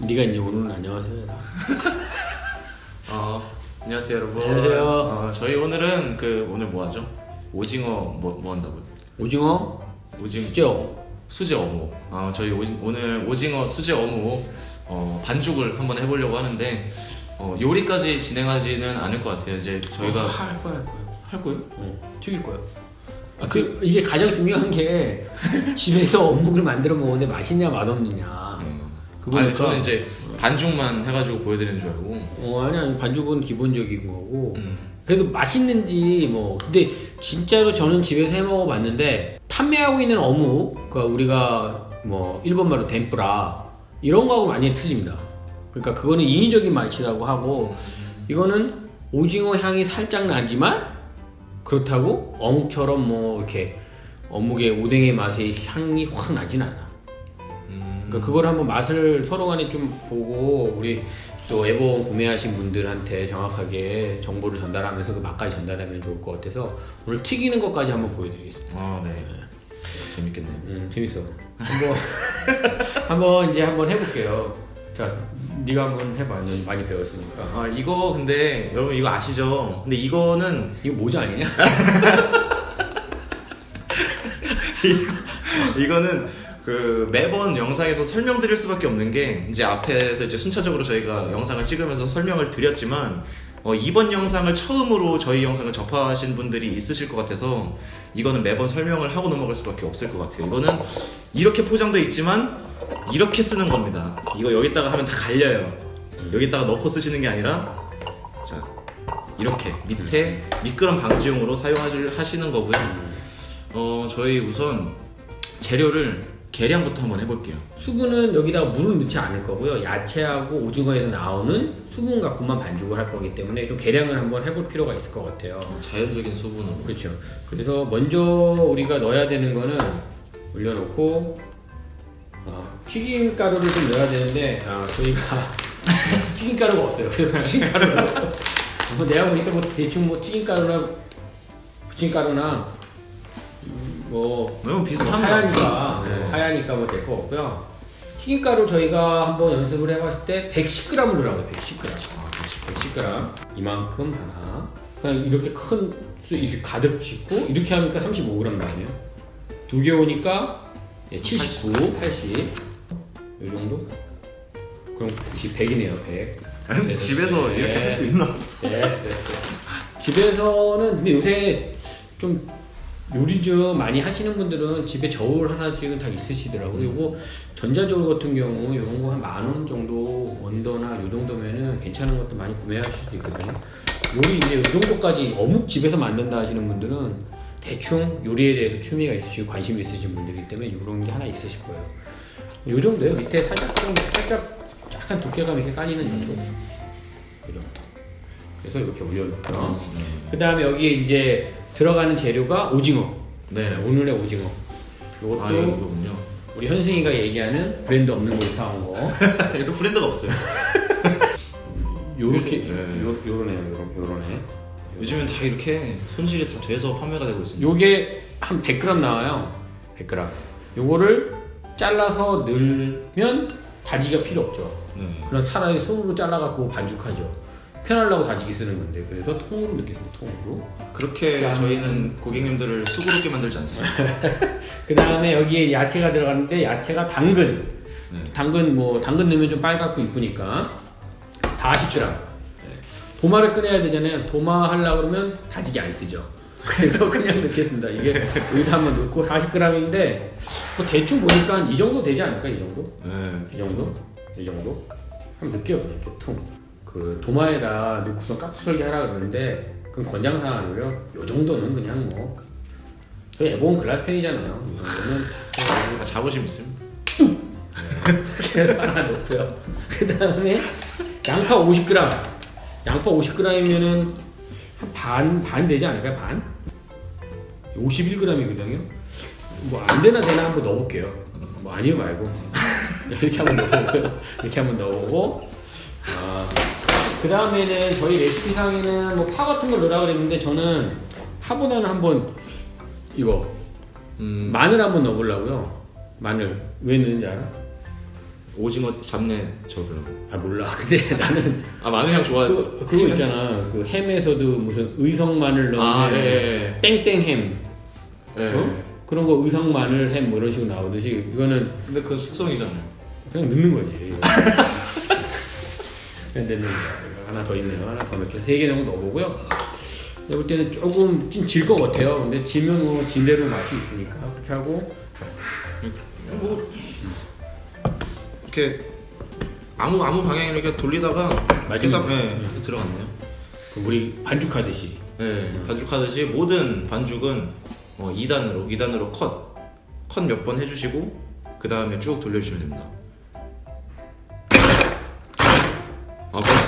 네가 이제 오늘은 안녕하세요 해라. 어, 안녕하세요 여러분. 안녕하세요. 어, 저희 오늘은 그 오늘 뭐 하죠? 오징어 뭐, 뭐 한다고요? 오징어 오징 수저 수제 어묵. 어, 저희 오, 오늘 오징어 수제 어묵 어, 반죽을 한번 해보려고 하는데 어, 요리까지 진행하지는 않을 것 같아요. 이제 저희가 어, 할 거야 할 거야. 할 거예요? 어, 튀길 거야. 아, 그 이게 가장 중요한 게 집에서 어묵을 만들어 먹는데 맛있냐 맛없느냐. 음. 아니 저는 이제 반죽만 해가지고 보여드리는 줄 알고. 어 아니 아니 반죽은 기본적인 거고. 음. 그래도 맛있는지 뭐 근데 진짜로 저는 집에서 해 먹어봤는데 판매하고 있는 어묵 그러니까 우리가 뭐 일본 말로 덴뿌라 이런 거하고 많이 틀립니다. 그러니까 그거는 인위적인 맛이라고 하고 이거는 오징어 향이 살짝 나지만 그렇다고 어묵처럼 뭐 이렇게 어묵의 오뎅의 맛의 향이 확 나진 않아. 음. 그러니까 그걸 한번 맛을 서로 간에 좀 보고 우리 또 앨범 구매하신 분들한테 정확하게 정보를 전달하면서 그 맛까지 전달하면 좋을 것 같아서 오늘 튀기는 것까지 한번 보여드리겠습니다. 아 네. 재밌겠네요. 음 재밌어. 한번 한번 이제 한번 해볼게요. 자, 네가 한번 해봐. 넌 많이 배웠으니까. 아 이거 근데 여러분 이거 아시죠? 근데 이거는 이거 모자 아니냐? 이거는 그 매번 영상에서 설명드릴 수밖에 없는 게 이제 앞에서 이제 순차적으로 저희가 영상을 찍으면서 설명을 드렸지만 어, 이번 영상을 처음으로 저희 영상을 접하신 분들이 있으실 것 같아서 이거는 매번 설명을 하고 넘어갈 수밖에 없을 것 같아요. 이거는 이렇게 포장돼 있지만 이렇게 쓰는 겁니다. 이거 여기다가 하면 다 갈려요. 여기다가 넣고 쓰시는 게 아니라 자 이렇게 밑에 미끄럼 방지용으로 사용하시는 거고요. 어 저희 우선 재료를 계량부터 한번 해볼게요. 수분은 여기다가 물을 넣지 않을 거고요. 야채하고 오징어에서 나오는 수분 갖고만 반죽을 할 거기 때문에 좀 계량을 한번 해볼 필요가 있을 것 같아요. 자연적인 수분으로. 그렇죠. 그래서 먼저 우리가 넣어야 되는 거는 올려놓고 어, 튀김 가루를 좀 넣어야 되는데 아, 저희가 튀김 가루가 없어요. 그래서 부침 가루로. 뭐 내가 보니까 뭐 대충 뭐 튀김 가루나 부침 가루나 음, 뭐 너무 비슷한 하야니까 네. 하야니까 뭐 될 거 없고요. 튀김 가루 저희가 한번 연습을 해봤을 때 110g을 넣으라고 해요. 110g. 아, 110g 이만큼 하나 그냥 이렇게 큰 수 이렇게 가득 싣고 이렇게 하니까 35g 나오네요 두 개 오니까 예, 79, 80이 정도? 그럼 90, 100이네요 100 근데 집에서 이렇게 할 수 있나? 됐어 됐어 집에서는 근데 요새 좀 요리 좀 많이 하시는 분들은 집에 저울 하나씩은 다 있으시더라고요. 요거 전자저울 같은 경우 이런 거 한 만 원 정도 원더나 요 정도면은 괜찮은 것도 많이 구매하실 수 있거든요. 요리 이제 이 정도까지 어묵 집에서 만든다 하시는 분들은 대충 요리에 대해서 취미가 있으시고 관심 있으신 분들이기 때문에 이런 게 하나 있으실 거예요. 요 정도요. 밑에 살짝 좀 살짝 약간 두께감 있게 까지는 정도. 그 정도. 그래서 이렇게 올려놓고요. 그 다음에 여기에 이제 들어가는 재료가 오징어. 네. 오늘의 오징어. 이것도 아 이거군요. 우리 현승이가 얘기하는 브랜드 없는 곳에 사온 거. 이거 브랜드가 없어요. 요렇게, 네. 요, 요러네요. 요런, 요러네. 요즘엔 다 이렇게 손질이 다 돼서 판매가 되고 있습니다. 요게 한 100g 나와요. 100g. 요거를 잘라서 넣으면 다지기가 필요 없죠. 네. 그럼 차라리 손으로 잘라갖고 반죽하죠. 편하려고 다지기 쓰는 건데 그래서 통으로 넣겠습니다. 통으로. 그렇게 짠. 저희는 고객님들을 수고롭게 만들지 않습니다. 그 다음에 여기에 야채가 들어가는데 야채가 당근. 네. 당근 뭐 당근 넣으면 좀 빨갛고 이쁘니까 40g. 네. 도마를 꺼내야 되잖아요. 도마 하려고 그러면 다지기 안 쓰죠. 그래서 그냥 넣겠습니다. 이게 여기다 한번 넣고 40g인데 뭐 대충 보니까 한이 정도 되지 않을까? 이 정도? 네. 이 정도? 이 정도? 한번 넣을게요. 그냥 이렇게 통. 그 도마에다 넣고서 깍두썰기 하라 그러는데 그건 권장 사항이고요. 요 정도는 그냥 뭐 저희 에본 글라스텐이잖아요. 이 정도는 아, 자부심 있습니다. 그래서 하나 넣고요. 그 다음에 양파 50g. 양파 50g이면은 한 반, 반 되지 않을까요? 반? 51g이거든요. 뭐 안 되나 되나 한번 넣어볼게요. 뭐 아니요 말고. 이렇게 한번 넣어보고요. 이렇게 한번 넣어보고. 아, 그 다음에는 저희 레시피상에는 뭐 파 같은 걸 넣으라 그랬는데 저는 파보다는 한번 이거 음. 마늘 한번 넣어보려고요. 마늘 왜 넣는지 알아? 오징어 잡내 저으려고. 아 몰라. 근데 나는 아 마늘 향 좋아해. 그, 그거 있잖아. 그 햄에서도 무슨 의성 마늘 넣는 아, 예, 예, 땡땡 햄. 예. 예. 어? 그런 거 의성 마늘 햄뭐 이런 식으로 나오듯이 이거는 근데 그건 숙성이잖아요. 그냥 넣는 거지. 이거 하나 더 있네요. 하나 더 넣게 세개 정도 넣어보고요. 내가 볼 때는 조금 질 것 같아요. 근데 지면 뭐 진대로 맛이 있으니까 그렇게 하고 뭐 이렇게 아무 아무 방향으로 이렇게 돌리다가 맞으면 딱 예, 들어갔네요. 그 우리 반죽하듯이 예, 반죽하듯이 모든 반죽은 어, 2단으로 2단으로 컷 컷 몇 번 해주시고 그 다음에 쭉 돌려주시면 됩니다.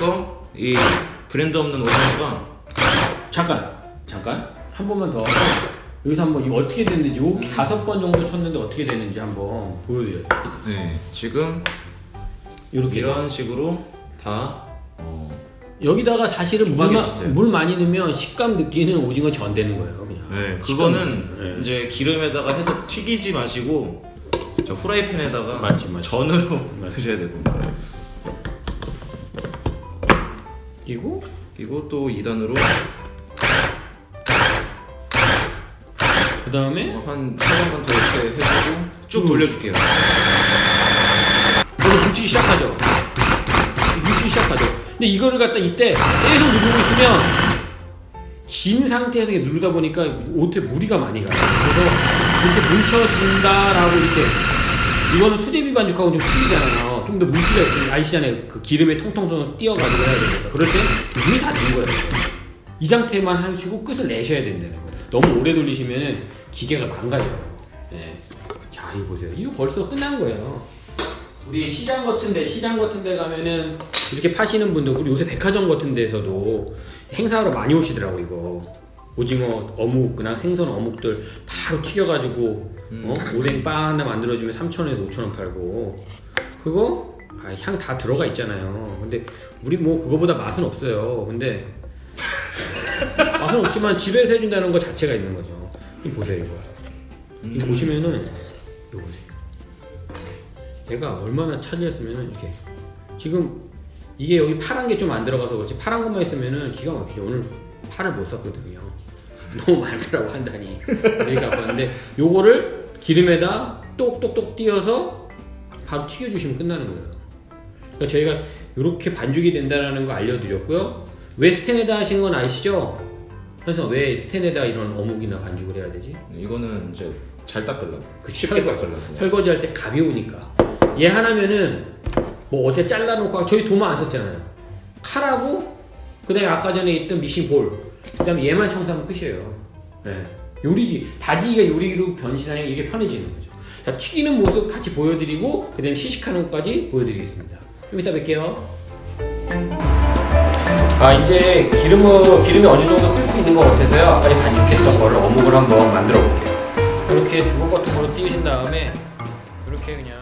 아 벌써 이 브랜드 없는 오징어가 잠깐 잠깐 한 번만 더 여기서 한번 이거 어떻게 됐는지 요 다섯 번 정도 쳤는데 어떻게 되는지 한번 보여드려요. 네, 지금 이렇게 이런 식으로 다 어, 여기다가 사실은 조각이 물, 났어요. 물 많이 넣으면 식감 느끼는 오징어 전 되는 거예요. 그냥. 네, 식감 그거는 느끼는. 네. 이제 기름에다가 해서 튀기지 마시고 저 후라이팬에다가 맞지, 맞지. 전으로 맞지. 드셔야 되고 그 리고 그리고 또 2단으로 그 다음에 한 3번만 더 이렇게 해주고 쭉 음. 돌려줄게요. 이거 묻히기 시작하죠. 묻히기 시작하죠. 근데 이거를 갖다 이때 계속 누르고 있으면 진 상태에서 누르다 보니까 옷에 무리가 많이 가요. 그래서 이렇게 뭉쳐진다라고 이렇게 이거는 수제 비 반죽하고 좀 틀리잖아요. 좀 더 물기가 있으면 아시잖아요. 그 기름에 통통통 띄어가지고 해야 되니까. 그럴 때 물이 다는 거예요. 이 상태만 하시고 끝을 내셔야 된다는 거예요. 너무 오래 돌리시면은 기계가 망가져요. 예. 자, 이거 보세요. 이거 벌써 끝난 거예요. 우리 시장 같은데 시장 같은데 가면은 이렇게 파시는 분들 우리 요새 백화점 같은 데서도 행사하러 많이 오시더라고 이거 오징어 어묵이나 생선 어묵들 바로 튀겨가지고 어? 오뎅 빵 하나 만들어주면 3,000원에서 5,000원 팔고. 그거 아, 향 다 들어가 있잖아요. 근데 우리 뭐 그거보다 맛은 없어요. 근데 맛은 없지만 집에서 해준다는 거 자체가 있는 거죠. 이거 보세요 이거. 이거 보시면은 이거 보세요. 얘가 얼마나 찰렸으면 이렇게 지금 이게 여기 파란 게 좀 안 들어가서 그렇지 파란 것만 있으면은 기가 막히죠. 오늘 파를 못 샀거든요 너무 많더라고 한 단이 그러니까 봤는데 요거를 기름에다 똑똑똑 띄어서 바로 튀겨주시면 끝나는 거예요. 그러니까 저희가 이렇게 반죽이 된다는 거 알려드렸고요. 왜 스텐에다 하시는 건 아시죠? 현서 왜 스텐에다 이런 어묵이나 반죽을 해야 되지? 이거는 이제 잘 닦으려고. 그 쉽게 설거지. 닦으려고 설거지 할때 가벼우니까. 얘 하나면은 뭐 어떻게 잘라놓고 저희 도마 안 썼잖아요. 칼하고 그 다음에 아까 전에 있던 미싱 볼 그 다음에 얘만 청소하면 끝이에요. 네. 요리기 다지기가 요리기로 변신하니 이게 편해지는 거죠. 자 튀기는 모습 같이 보여드리고 그 다음에 시식하는 것까지 보여드리겠습니다. 좀 이따 뵐게요. 아 이제 기름을, 기름이 어느 정도 끓수 있는 것 같아서요. 아까 반죽했던 거를 어묵을 한번 만들어 볼게요. 이렇게 주걱 같은 거로 띄우신 다음에 이렇게 그냥